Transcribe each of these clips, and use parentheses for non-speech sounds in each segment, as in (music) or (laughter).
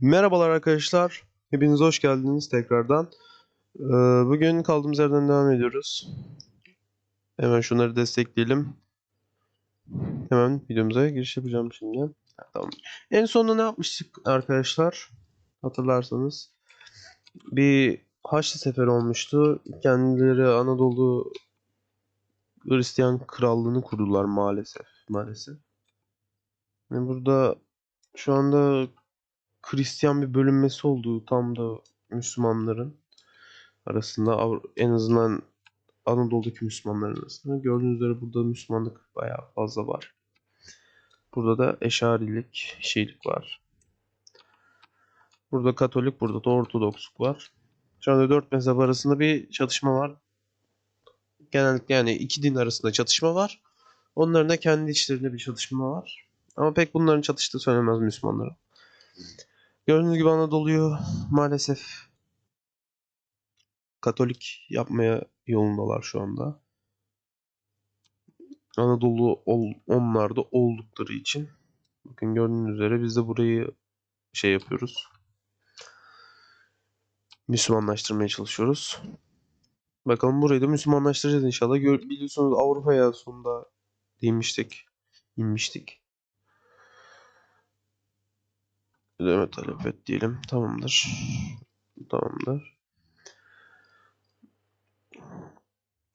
Merhabalar arkadaşlar. Hepiniz hoş geldiniz tekrardan. Ee, Bugün kaldığımız yerden devam ediyoruz. Hemen şunları destekleyelim. Hemen videomuza giriş yapacağım şimdi. Tamam. En sonunda ne yapmıştık arkadaşlar? Hatırlarsanız. Bir Haçlı seferi olmuştu. Kendileri Anadolu Hristiyan krallığını kurdular maalesef. Maalesef. Yani burada şu anda Hristiyan bir bölünmesi olduğu tam da Müslümanların arasında en azından Anadolu'daki Müslümanların arasında. Gördüğünüz üzere burada Müslümanlık bayağı fazla var. Burada da Eşarilik, Şiilik var. Burada Katolik, burada da Ortodoksluk var. Şu anda dört mezhep arasında bir çatışma var. Genellikle yani iki din arasında çatışma var. Onların da kendi içlerinde bir çatışma var. Ama pek bunların çatıştığı söylemez Müslümanlara. Gördüğünüz gibi Anadolu'yu maalesef Katolik yapmaya yolundalar şu anda. Anadolu ol, onlarda oldukları için. Bakın gördüğünüz üzere biz de burayı şey yapıyoruz. Müslümanlaştırmaya çalışıyoruz. Bakalım burayı da Müslümanlaştıracağız inşallah. Biliyorsunuz Avrupa'ya sonunda inmiştik. inmiştik. Ödeme talep et diyelim. Tamamdır. Tamamdır.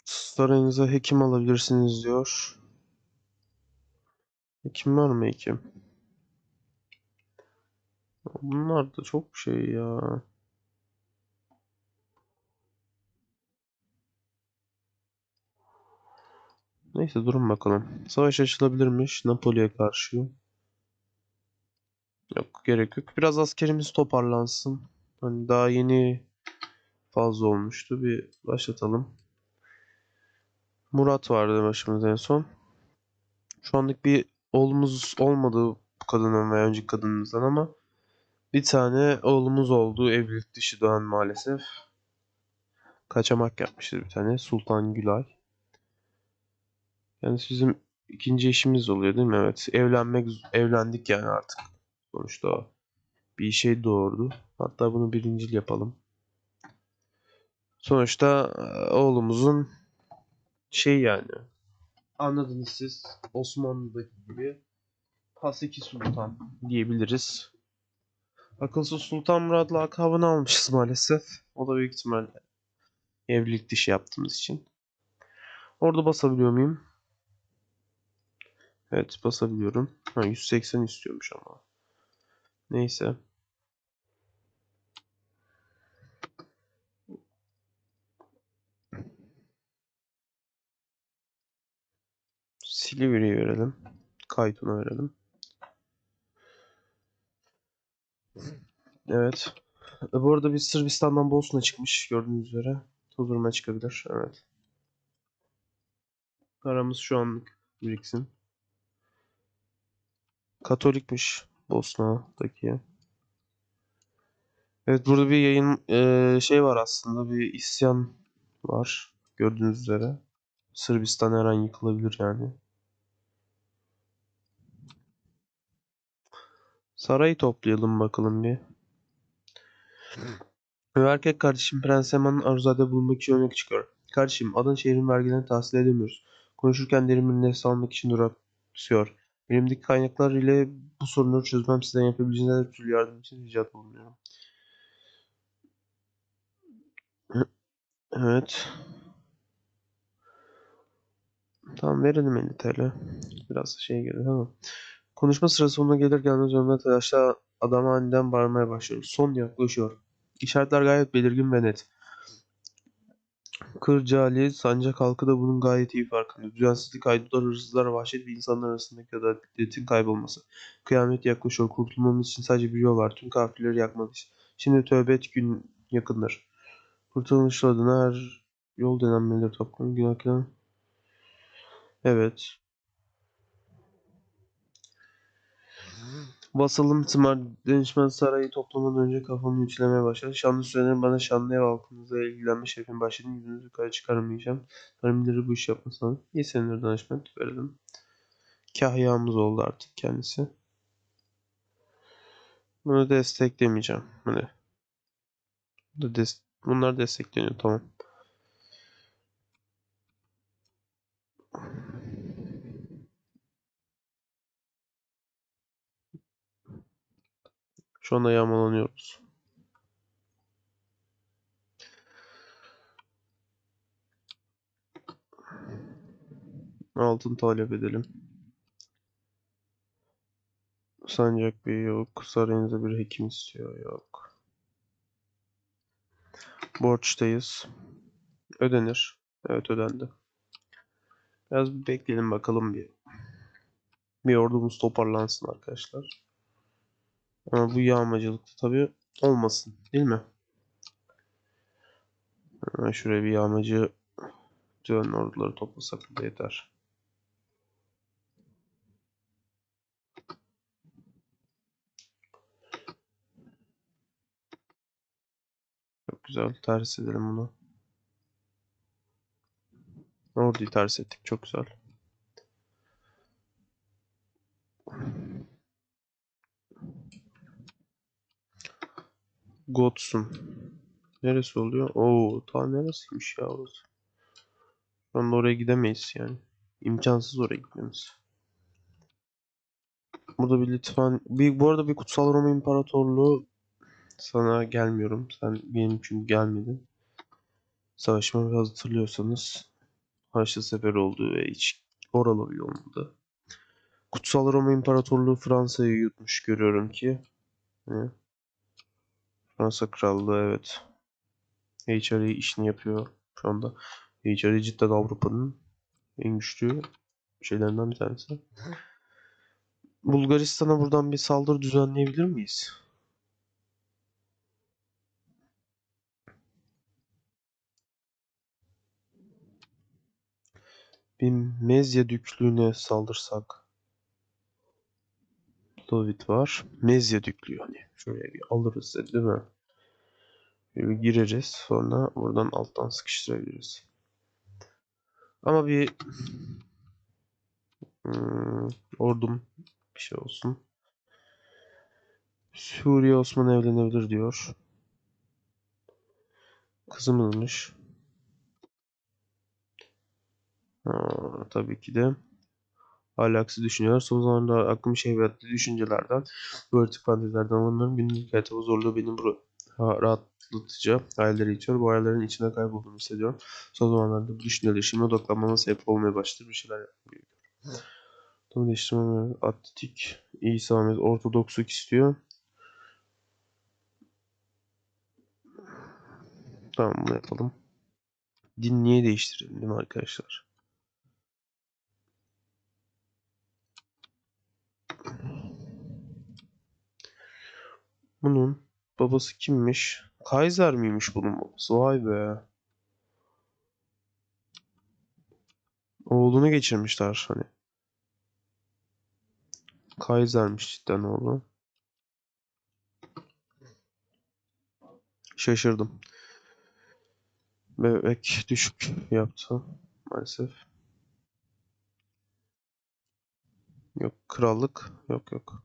Sarayınıza hekim alabilirsiniz diyor. Hekim var mı hekim? Bunlar da çok şey ya. Neyse durun bakalım. Savaş açılabilirmiş Napoli'ye karşı. Yok gerek yok. Biraz askerimiz toparlansın. Hani daha yeni fazla olmuştu. Bir başlatalım. Murat vardı başımızda en son. Şu anlık bir oğlumuz olmadı bu kadından veya önceki kadınımızdan ama bir tane oğlumuz oldu. Evlilik dışı doğan maalesef. Kaçamak yapmıştı bir tane. Sultan Gülay. Yani bizim ikinci eşimiz oluyor değil mi? Evet. Evlenmek evlendik yani artık. Sonuçta bir şey doğurdu. Hatta bunu birincil yapalım. Sonuçta e, oğlumuzun şey yani anladınız siz Osmanlı'daki gibi Haseki Sultan diyebiliriz. Akılsız Sultan Murad lakabını almışız maalesef. O da büyük ihtimal evlilik dışı yaptığımız için. Orada basabiliyor muyum? Evet basabiliyorum. Ha, 180 istiyormuş ama. Neyse. Silivri'ye verelim. Kaytun'a verelim. Evet. E, bu arada biz Sırbistan'dan Bosna çıkmış gördüğünüz üzere. Tuzurma çıkabilir. Evet. Paramız şu anlık biriksin. Katolikmiş Bosna'daki. Evet burada bir yayın eee, şey var aslında bir isyan var gördüğünüz üzere. Sırbistan her an yıkılabilir yani. Sarayı toplayalım bakalım bir. Erkek kardeşim Prens Eman'ın Aruzade bulunmak için öne çıkıyor. Kardeşim adın şehrin vergilerini tahsil edemiyoruz. Konuşurken derin bir nefes almak için duraksıyor. Elimdeki kaynaklar ile bu sorunları çözmem sizden yapabileceğiniz her türlü yardım için rica bulunuyorum. (clears throat) Evet. Tamam verelim 50 TL. Biraz şey geldi ama. Konuşma sırası sonuna gelir gelmez Ömer telaşla adam aniden bağırmaya başlıyor. Son yaklaşıyor. İşaretler gayet belirgin ve net. Kırcaali, sancak halkı da bunun gayet iyi farkında. Düzensizlik, haydutlar, hırsızlar, vahşet ve insanlar arasındaki adaletin kaybolması. Kıyamet yaklaşıyor. Kurtulmamız için sadece bir yol var. Tüm kafirleri yakmalıyız. Şimdi tövbe et gün yakındır. Kurtuluş adına her yol denenmelidir toplam günahkar. Evet. Vasalım tımar danışman sarayı toplamadan önce kafamı ütülemeye başladı. Şanlı sürelerin bana şanlı ev halkımızla ilgilenme şefin başladım. Yüzünüzü yukarı çıkarmayacağım. Tarımları bu iş yapmasana. İyi seneler danışman verelim. Kahyamız oldu artık kendisi. Bunu desteklemeyeceğim. Hani bu da des- bunlar destekleniyor tamam. Şu anda yağmalanıyoruz. Altın talep edelim. Sancak Bey yok. Sarayınıza bir hekim istiyor. Yok. Borçtayız. Ödenir. Evet ödendi. Biraz bir bekleyelim bakalım bir. Bir ordumuz toparlansın arkadaşlar. Ama bu yağmacılıkta tabii olmasın. Değil mi? Hemen şuraya bir yağmacı düzenli orduları toplasak da yeter. Çok güzel. Ters edelim bunu. Orduyu ters ettik. Çok güzel. Gotsun. Neresi oluyor? Oo, ta neresiymiş ya orası? Şu anda oraya gidemeyiz yani. İmkansız oraya gitmemiz. Burada bir Litvan... Bir, bu arada bir Kutsal Roma İmparatorluğu sana gelmiyorum. Sen benim için gelmedin. Savaşımı biraz hatırlıyorsanız Haçlı Seferi oldu ve hiç oralı bir olmadı. Kutsal Roma İmparatorluğu Fransa'yı yutmuş görüyorum ki. Hani Fransa Krallığı evet. HRE işini yapıyor şu anda. HRE cidden Avrupa'nın en güçlü şeylerinden bir tanesi. Bulgaristan'a buradan bir saldırı düzenleyebilir miyiz? Bir Mezya Düklüğü'ne saldırsak. Lovit var. Mezya Düklüğü hani. Şuraya bir alırız değil mi? Bir gireriz. Sonra buradan alttan sıkıştırabiliriz. Ama bir hmm, ordum bir şey olsun. Suriye Osman evlenebilir diyor. Kızımızmış. Ha, tabii ki de hala aksi düşünüyor. Son zamanlarda aklım şehvetli düşüncelerden, tip fantezilerden onların günlük hayatımı zorluğu beni bu ha- rahatlatıcı hayalleri itiyor. Bu hayallerin içine kaybolduğumu hissediyorum. Son zamanlarda bu düşünceleri şimdi odaklanmama sebep olmaya başladı. Bir şeyler yapmam gerekiyor. Tam değiştirmem Atletik, İsa Ahmet, Ortodoksluk istiyor. Tamam bunu yapalım. Din niye değiştirelim değil mi arkadaşlar? Bunun babası kimmiş? Kaiser miymiş bunun babası? Vay be. Oğlunu geçirmişler hani. Kaiser'miş cidden oğlu. Şaşırdım. Bebek düşük yaptı maalesef. Yok krallık yok yok.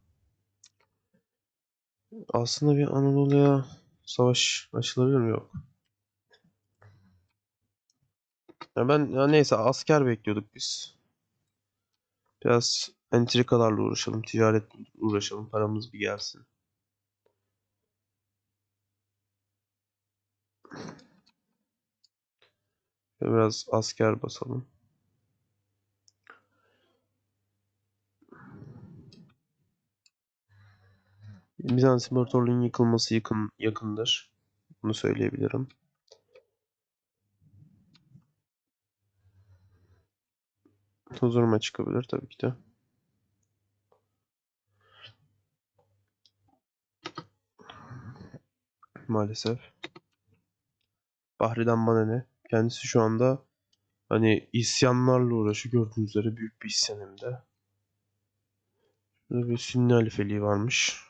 Aslında bir Anadolu'ya savaş açılabilir mi? Yok. Ya ben ya neyse asker bekliyorduk biz. Biraz entrikalarla uğraşalım, ticaretle uğraşalım, paramız bir gelsin. Biraz asker basalım. Bizans İmparatorluğu'nun yıkılması yakın yakındır. Bunu söyleyebilirim. Huzuruma çıkabilir tabii ki de. Maalesef. Bahri'den bana ne? Kendisi şu anda hani isyanlarla uğraşıyor. Gördüğünüz üzere büyük bir isyan hem de. Burada bir Sünni halifeliği varmış.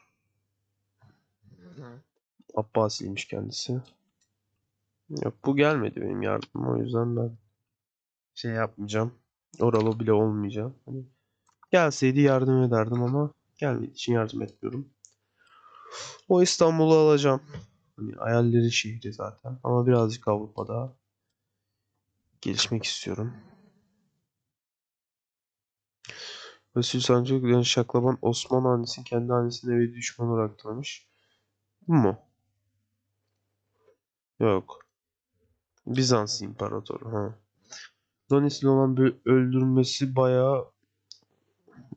Abbasiliymiş kendisi. Yok bu gelmedi benim yardımım o yüzden ben şey yapmayacağım. Oralı bile olmayacağım. Hani gelseydi yardım ederdim ama gelmediği için yardım etmiyorum. O İstanbul'u alacağım. Hani hayallerin şehri zaten. Ama birazcık Avrupa'da gelişmek istiyorum. Resul Sancak Şaklaban Osman annesinin kendi annesini evi düşman olarak tanımış. Bu mu? Yok. Bizans İmparatoru. Ha. Donis'in olan bir öldürmesi bayağı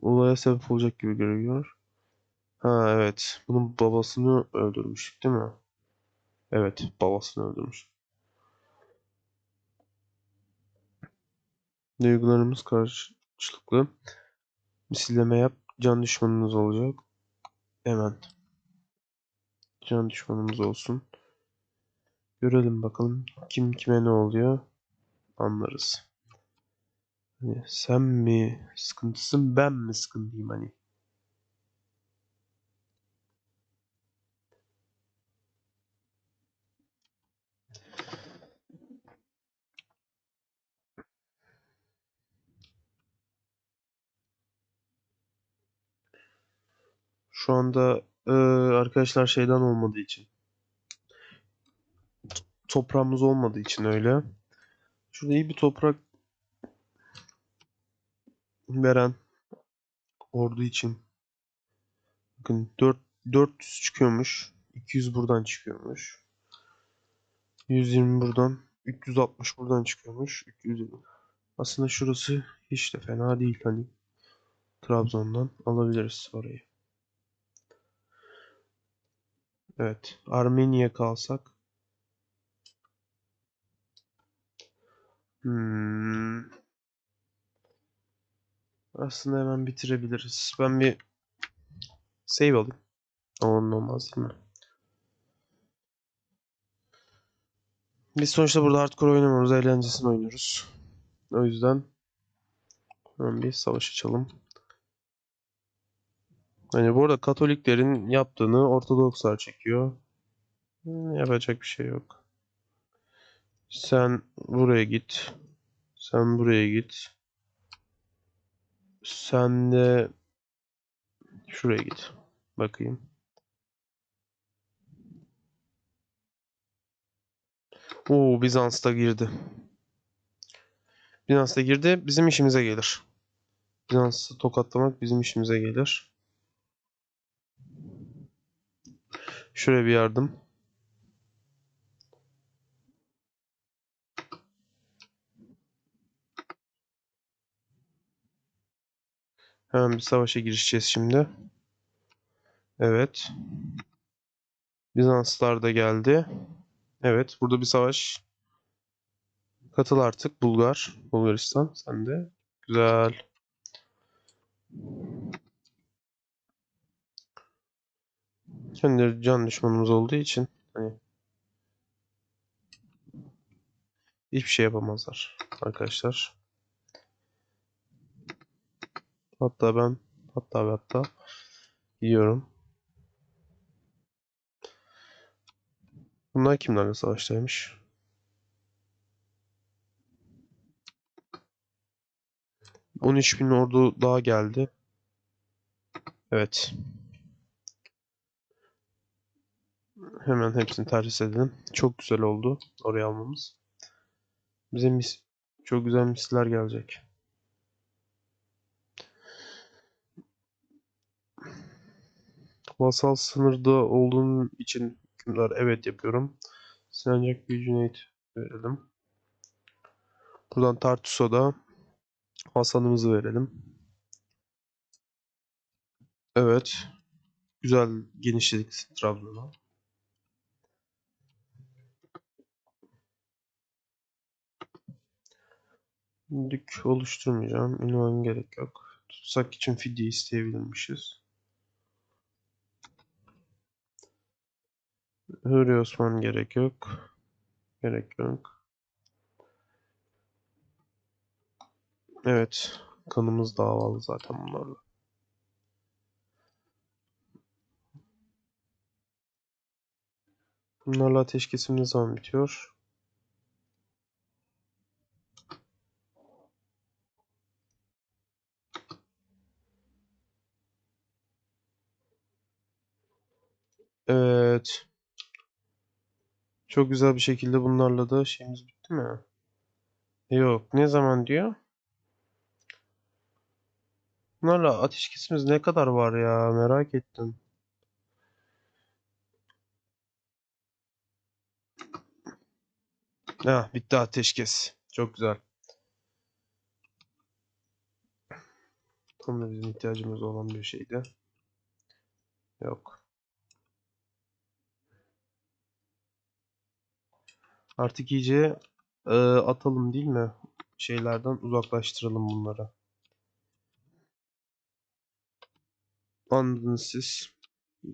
olaya sebep olacak gibi görünüyor. Ha evet. Bunun babasını öldürmüş değil mi? Evet. Babasını öldürmüş. Duygularımız karşılıklı. Misilleme yap. Can düşmanınız olacak. Hemen. Can düşmanımız olsun. Görelim bakalım kim kime ne oluyor. Anlarız. Hani sen mi sıkıntısın ben mi sıkıntıyım hani. Şu anda e, arkadaşlar şeyden olmadığı için toprağımız olmadığı için öyle. Şurada iyi bir toprak veren ordu için bakın 4 400 çıkıyormuş. 200 buradan çıkıyormuş. 120 buradan, 360 buradan çıkıyormuş. 320. Aslında şurası hiç de fena değil hani. Trabzon'dan alabiliriz orayı. Evet, Armenya kalsak. Hmm. Aslında hemen bitirebiliriz. Ben bir save alayım. Onun olmaz değil mi? Biz sonuçta burada hardcore oynamıyoruz. Eğlencesini oynuyoruz. O yüzden hemen bir savaş açalım. Hani bu arada Katoliklerin yaptığını Ortodokslar çekiyor. Hmm, Yapacak bir şey yok. Sen buraya git. Sen buraya git. Sen de şuraya git. Bakayım. Oo Bizans da girdi. Bizans da girdi. Bizim işimize gelir. Bizans'ı tokatlamak bizim işimize gelir. Şuraya bir yardım. Hemen bir savaşa girişeceğiz şimdi. Evet. Bizanslar da geldi. Evet, burada bir savaş. Katıl artık Bulgar, Bulgaristan. Sen de. Güzel. Kendileri can düşmanımız olduğu için hani hiçbir şey yapamazlar arkadaşlar. Hatta ben hatta hatta yiyorum. Bunlar kimlerle savaştaymış? On bin ordu daha geldi. Evet. Hemen hepsini terhis edelim. Çok güzel oldu oraya almamız. Bize mis çok güzel misiller gelecek. Vasal sınırda olduğum için hükümdar evet yapıyorum. Silancak bir Cüneyt verelim. Buradan Tartus'a da Hasan'ımızı verelim. Evet. Güzel genişledik Trabzon'a. Dük oluşturmayacağım. İnanmam gerek yok. Tutsak için fidye isteyebilirmişiz. Hürri Osman gerek yok. Gerek yok. Evet. Kanımız davalı zaten bunlarla. Bunlarla ateşkesim ne zaman bitiyor? Evet. Çok güzel bir şekilde bunlarla da şeyimiz bitti mi? Yok. Ne zaman diyor? Bunlarla ateşkesimiz ne kadar var ya? Merak ettim. Ha, bitti ateşkes. Çok güzel. Tam da bizim ihtiyacımız olan bir şeydi. Yok. Artık iyice e, atalım değil mi? Şeylerden uzaklaştıralım bunları. Anladınız siz.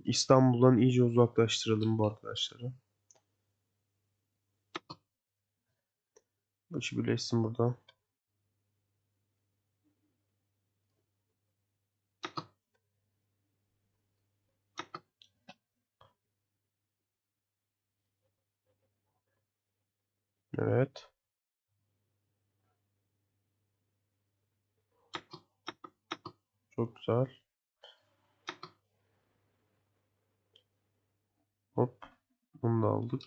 İstanbul'dan iyice uzaklaştıralım bu arkadaşları. İşi birleşsin burada. Evet. Çok güzel. Hop. Bunu da aldık.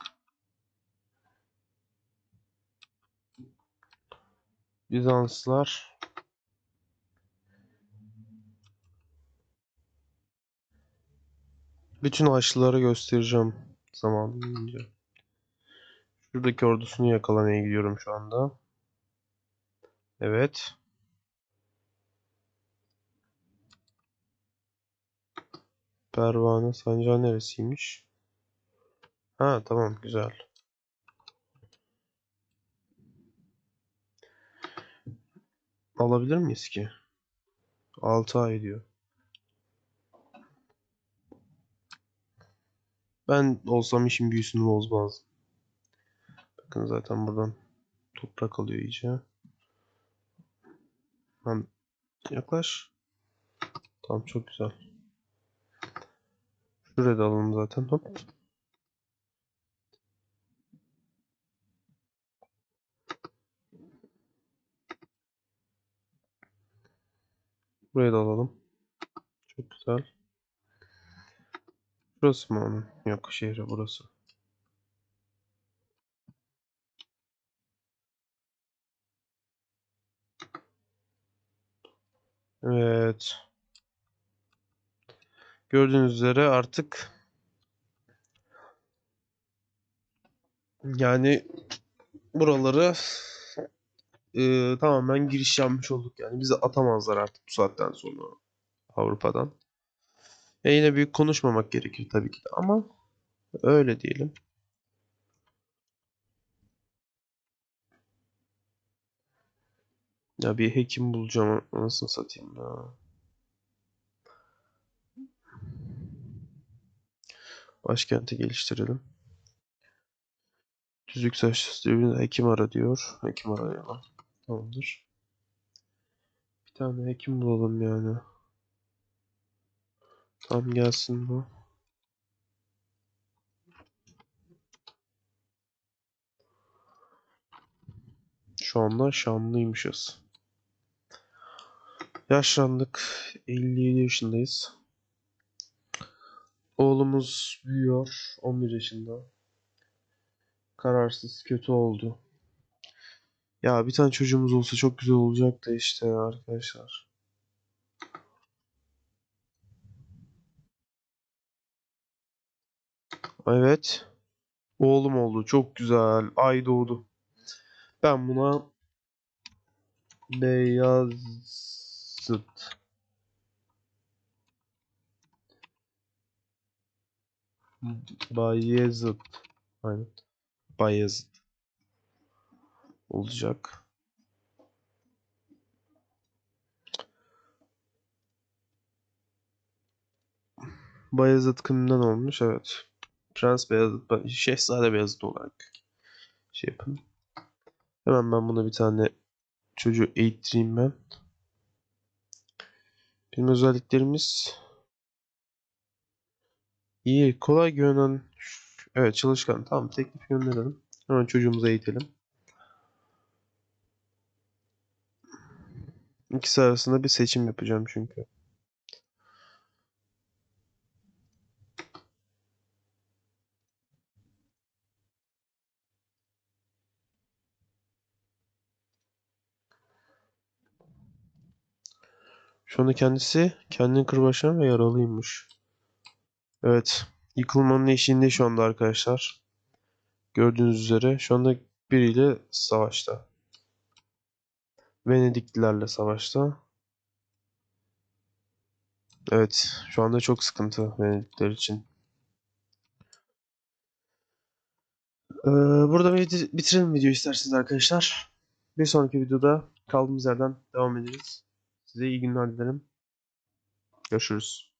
Bizanslar. Bütün Haçlılara göstereceğim zaman gelince. Şuradaki ordusunu yakalamaya gidiyorum şu anda. Evet. Pervane sancağı neresiymiş? Ha tamam güzel. Alabilir miyiz ki? 6 ay diyor. Ben olsam işin büyüsünü bozmazdım. Bakın zaten buradan toprak alıyor iyice. Hem yaklaş. Tamam çok güzel. Şuraya da alalım zaten. Hop. Buraya da alalım. Çok güzel. Burası mı onun? Yok şehri burası. Evet. Gördüğünüz üzere artık yani buraları e, tamamen giriş yapmış olduk. Yani bizi atamazlar artık bu saatten sonra Avrupa'dan. E yine büyük konuşmamak gerekir tabii ki de ama öyle diyelim. Ya bir hekim bulacağım anasını satayım ya. Başkenti geliştirelim. Düzlük saçlısı diyor. Hekim ara diyor. Hekim arayalım. Tamamdır. Bir tane hekim bulalım yani. Tam gelsin bu. Şu anda Şamlıymışız. Yaşlandık. 57 yaşındayız. Oğlumuz büyüyor. 11 yaşında. Kararsız, kötü oldu. Ya bir tane çocuğumuz olsa çok güzel olacak da işte arkadaşlar. Evet. Oğlum oldu. Çok güzel. Ay doğdu. Ben buna Beyazıt. Bayezid. Aynen. Bayezid. Olacak. Bayezid kimden olmuş? Evet. Prens Beyazıt, Şehzade Beyazıt olarak şey yapın. Hemen ben buna bir tane çocuğu eğittireyim ben. Bizim özelliklerimiz iyi, kolay görünen, evet çalışkan. Tamam teklif gönderelim. Hemen çocuğumuzu eğitelim. İkisi arasında bir seçim yapacağım çünkü. Şu anda kendisi kendini kırbaçlayan ve yaralıymış. Evet. Yıkılmanın eşiğinde şu anda arkadaşlar. Gördüğünüz üzere şu anda biriyle savaşta. Venediklilerle savaşta. Evet. Şu anda çok sıkıntı Venedikler için. Ee, burada bit- bitirelim video isterseniz arkadaşlar. Bir sonraki videoda kaldığımız yerden devam ederiz. Size iyi günler dilerim. Görüşürüz.